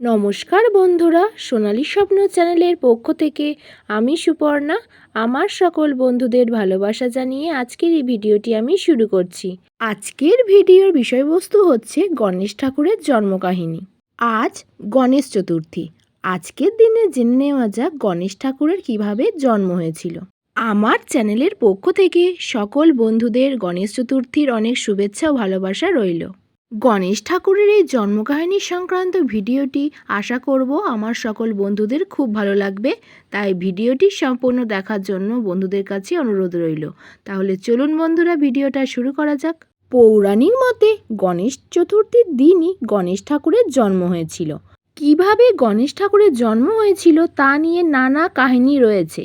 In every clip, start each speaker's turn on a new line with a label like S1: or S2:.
S1: নমস্কার বন্ধুরা, সোনালি স্বপ্ন চ্যানেলের পক্ষ থেকে আমি সুপর্ণা, আমার সকল বন্ধুদের ভালোবাসা জানিয়ে আজকের এই ভিডিওটি আমি শুরু করছি। আজকের ভিডিওর বিষয়বস্তু হচ্ছে গণেশ ঠাকুরের জন্মকাহিনী। আজ গণেশ চতুর্থী। আজকের দিনে জেনে নেওয়া যাক গণেশ ঠাকুরের কীভাবে জন্ম হয়েছিল। আমার চ্যানেলের পক্ষ থেকে সকল বন্ধুদের গণেশ চতুর্থীর অনেক শুভেচ্ছা ও ভালোবাসা রইল। গণেশ ঠাকুরের এই জন্মকাহিনী সংক্রান্ত ভিডিওটি আশা করব আমার সকল বন্ধুদের খুব ভালো লাগবে। তাই ভিডিওটি সম্পূর্ণ দেখার জন্য বন্ধুদের কাছে অনুরোধ রইল। তাহলে চলুন বন্ধুরা, ভিডিওটা শুরু করা যাক। পৌরাণিক মতে গণেশ চতুর্থীর দিনই গণেশ ঠাকুরের জন্ম হয়েছিল। কীভাবে গণেশ ঠাকুরের জন্ম হয়েছিল তা নিয়ে নানা কাহিনী রয়েছে।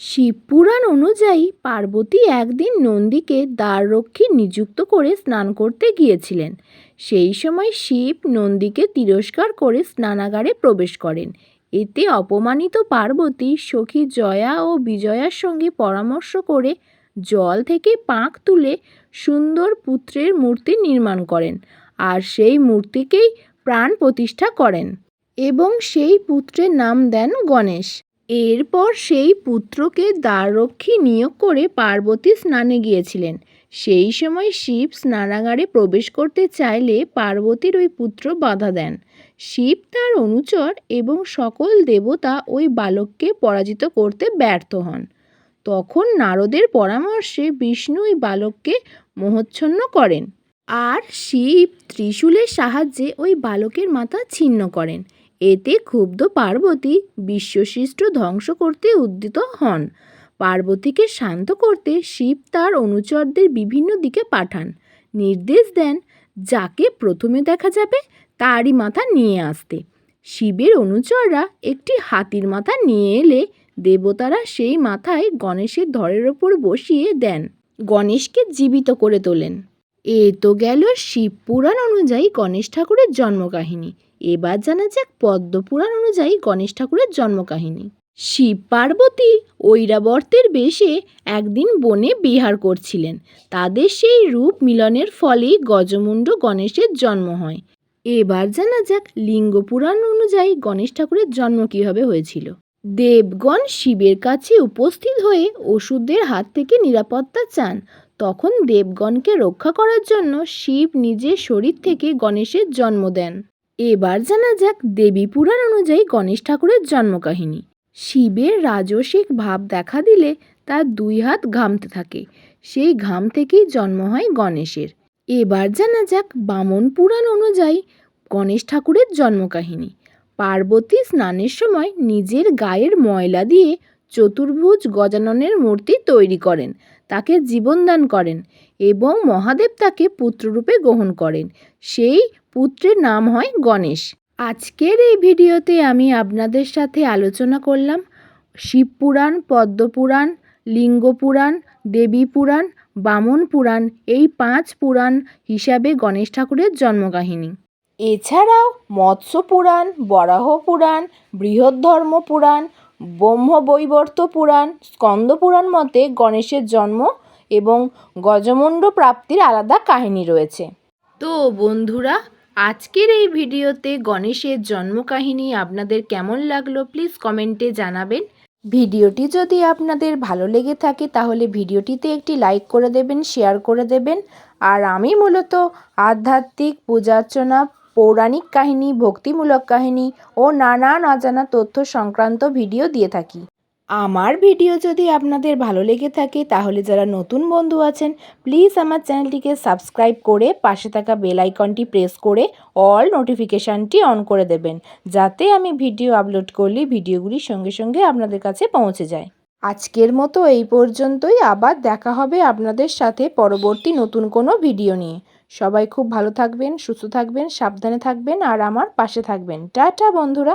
S1: শিবপুরাণ অনুযায়ী পার্বতী একদিন নন্দীকে দ্বাররক্ষী নিযুক্ত করে স্নান করতে গিয়েছিলেন। সেই সময় শিব নন্দীকে তিরস্কার করে স্নানাগারে প্রবেশ করেন। এতে অপমানিত পার্বতী সখী জয়া ও বিজয়ার সঙ্গে পরামর্শ করে জল থেকে পাঁক তুলে সুন্দর পুত্রের মূর্তি নির্মাণ করেন আর সেই মূর্তিকেই প্রাণ প্রতিষ্ঠা করেন এবং সেই পুত্রের নাম দেন গণেশ। এরপর সেই পুত্রকে দ্বাররক্ষী নিয়োগ করে পার্বতী স্নানে গিয়েছিলেন। সেই সময় শিব স্নানাগারে প্রবেশ করতে চাইলে পার্বতীর ওই পুত্র বাধা দেন। শিব তার অনুচর এবং সকল দেবতা ওই বালককে পরাজিত করতে ব্যর্থ হন। তখন নারদের পরামর্শে বিষ্ণু ওই বালককে মোহচ্ছন্ন করেন। আর শিব ত্রিশূলের সাহায্যে ওই বালকের মাথা ছিন্ন করেন। এতে ক্ষুব্ধ পার্বতী বিশ্বশিষ্ট ধ্বংস করতে উদ্যত হন। পার্বতীকে শান্ত করতে শিব তার অনুচরদের বিভিন্ন দিকে পাঠান। নির্দেশ দেন, যাকে প্রথমে দেখা যাবে, তারই মাথা নিয়ে আসতে। শিবের অনুচররা একটি হাতির মাথা নিয়ে এলে দেবতারা সেই মাথায় গণেশের ধরের ওপর বসিয়ে দেন। গণেশকে জীবিত করে তোলেন। এ তো গেল শিব পুরাণ অনুযায়ী গণেশ ঠাকুরের জন্মকাহিনী। এবার জানা যাক পদ্মপুরাণ অনুযায়ী গণেশ ঠাকুরের জন্মকাহিনী। শিব পার্বতী ঐরাবর্তের বেশে একদিন বনে বিহার করছিলেন। তাদের সেই রূপ মিলনের ফলেই গজমুণ্ড গণেশের জন্ম হয়। এবার জানা যাক লিঙ্গ পুরাণ অনুযায়ী গণেশ ঠাকুরের জন্ম কীভাবে হয়েছিল। দেবগণ শিবের কাছে উপস্থিত হয়ে ওষুধের হাত থেকে নিরাপত্তা চান। তখন দেবগণকে রক্ষা করার জন্য শিব নিজের শরীর থেকে গণেশের জন্ম দেন। এবার জানা যাক দেবী পুরাণ অনুযায়ী গণেশ ঠাকুরের জন্মকাহিনী। শিবের রাজসিক ভাব দেখা দিলে তার দুই হাত ঘামতে থাকে। সেই ঘাম থেকেই জন্ম হয় গণেশের। এবার জানা যাক বামন পুরাণ অনুযায়ী গণেশ ঠাকুরের জন্মকাহিনী। পার্বতী স্নানের সময় নিজের গায়ের ময়লা দিয়ে চতুর্ভুজ গজাননের মূর্তি তৈরি করেন। তাকে জীবনদান করেন এবং মহাদেব তাকে পুত্ররূপে গ্রহণ করেন। সেই পুত্রের নাম হয় গণেশ। আজকের এই ভিডিওতে আমি আপনাদের সাথে আলোচনা করলাম শিবপুরাণ পদ্মপুরাণ লিঙ্গপুরাণ দেবী পুরাণ, বামন পুরাণ, এই পাঁচ পুরাণ হিসাবে গণেশ ঠাকুরের জন্মকাহিনী। এছাড়াও মৎস্য পুরাণ, বরাহ পুরাণ, বৃহদ্ধর্ম পুরাণ ব্রহ্মবৈবর্ত পুরাণ, স্কন্দ পুরাণ মতে গণেশের জন্ম এবং গজমুণ্ড প্রাপ্তির আলাদা কাহিনী রয়েছে। তো বন্ধুরা আজকের এই ভিডিওতে গণেশের জন্মকাহিনী আপনাদের কেমন লাগল প্লিজ কমেন্টে জানাবেন। ভিডিওটি যদি আপনাদের ভালো লেগে থাকে তাহলে ভিডিওটিতে একটি লাইক করে দেবেন, শেয়ার করে দেবেন। আর আমি মূলত আধ্যাত্মিক পূজার্চনা, পৌরাণিক কাহিনী, ভক্তিমূলক কাহিনী ও নানান অজানা তথ্য সংক্রান্ত ভিডিও দিয়ে থাকি। আমার ভিডিও যদি আপনাদের ভালো লেগে থাকে, তাহলে যারা নতুন বন্ধু আছেন প্লিজ আমার চ্যানেলটিকে সাবস্ক্রাইব করে পাশে থাকা বেল আইকনটি প্রেস করে অল নোটিফিকেশানটি অন করে দেবেন, যাতে আমি ভিডিও আপলোড করলে ভিডিওগুলি সঙ্গে সঙ্গে আপনাদের কাছে পৌঁছে যায়। আজকের মতো এই পর্যন্তই, আবার দেখা হবে আপনাদের সাথে পরবর্তী নতুন কোনো ভিডিও নিয়ে। সবাই খুব ভালো থাকবেন, সুস্থ থাকবেন, সাবধানে থাকবেন, আর আমার পাশে থাকবেন। টাটা বন্ধুরা!